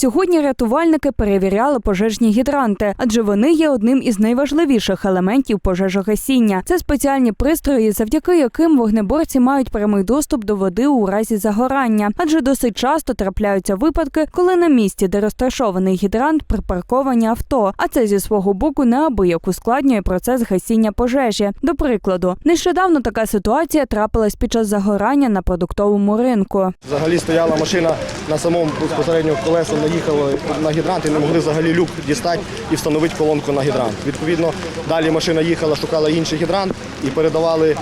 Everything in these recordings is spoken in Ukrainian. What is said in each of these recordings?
Сьогодні рятувальники перевіряли пожежні гідранти, адже вони є одним із найважливіших елементів пожежогасіння. Це спеціальні пристрої, завдяки яким вогнеборці мають прямий доступ до води у разі загорання, адже досить часто трапляються випадки, коли на місці, де розташований гідрант, припарковані авто. А це зі свого боку неабияк ускладнює процес гасіння пожежі. До прикладу, нещодавно така ситуація трапилась під час загорання на продуктовому ринку. Взагалі стояла машина на самому безпосередньо колесо наїхала на гідрант і не могли взагалі люк дістати і встановити колонку на гідрант. Відповідно, далі машина їхала, шукала інший гідрант і передавали,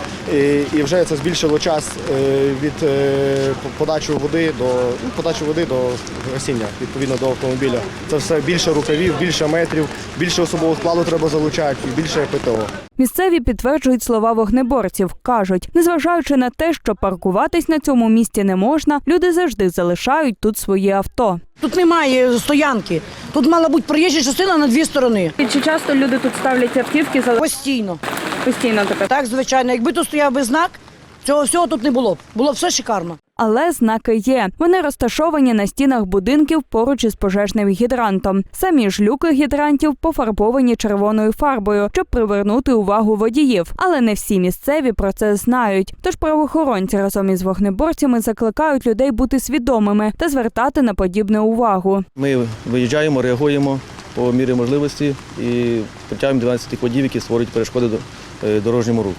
і, вже це збільшило час е, від е, подачі води до ну, подачі води до гасіння відповідно до автомобіля. Це все більше рукавів, більше метрів, більше особового складу треба залучати і більше ПТО. Місцеві підтверджують слова вогнеборців. кажуть, незважаючи на те, що паркуватись на цьому місці не можна, люди завжди залишають тут свої авто. Тут немає стоянки. Тут мала бути проїжджа частина на дві сторони. Чи часто люди тут ставлять автівки Постійно. постійно тепер. Так, звичайно, якби тут стояв би знак, цього всього тут не було б. Було б все шикарно. Але знаки є. Вони розташовані на стінах будинків поруч із пожежним гідрантом. Самі ж люки гідрантів пофарбовані червоною фарбою, щоб привернути увагу водіїв. Але не всі місцеві про це знають. Тож правоохоронці разом із вогнеборцями закликають людей бути свідомими та звертати на подібне увагу. Ми виїжджаємо, реагуємо по мірі можливості і притягуємо 12 водів, які створюють перешкоди е, дорожньому руху.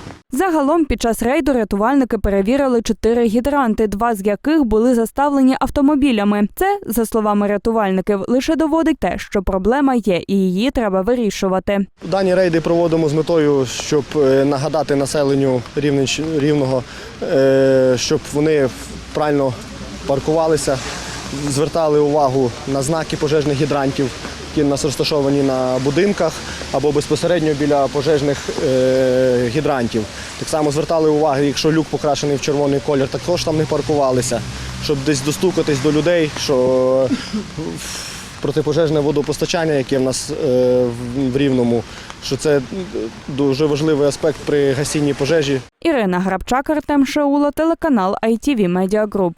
Загалом під час рейду рятувальники перевірили чотири гідранти, два з яких були заставлені автомобілями. Це, за словами рятувальників, лише доводить те, що проблема є, і її треба вирішувати. Дані рейди проводимо з метою, щоб е, нагадати населенню рівного, е, щоб вони правильно паркувалися, звертали увагу на знаки пожежних гідрантів, які нас розташовані на будинках або безпосередньо біля пожежних е, гідрантів. Так само звертали увагу, якщо люк покрашений в червоний колір, також там не паркувалися, щоб десь достукатись до людей, що протипожежне водопостачання, яке в нас е, в Рівному, що це дуже важливий аспект при гасінні пожежі. Ірина Грабчак, Артем Шаула, телеканал ITV Media Group.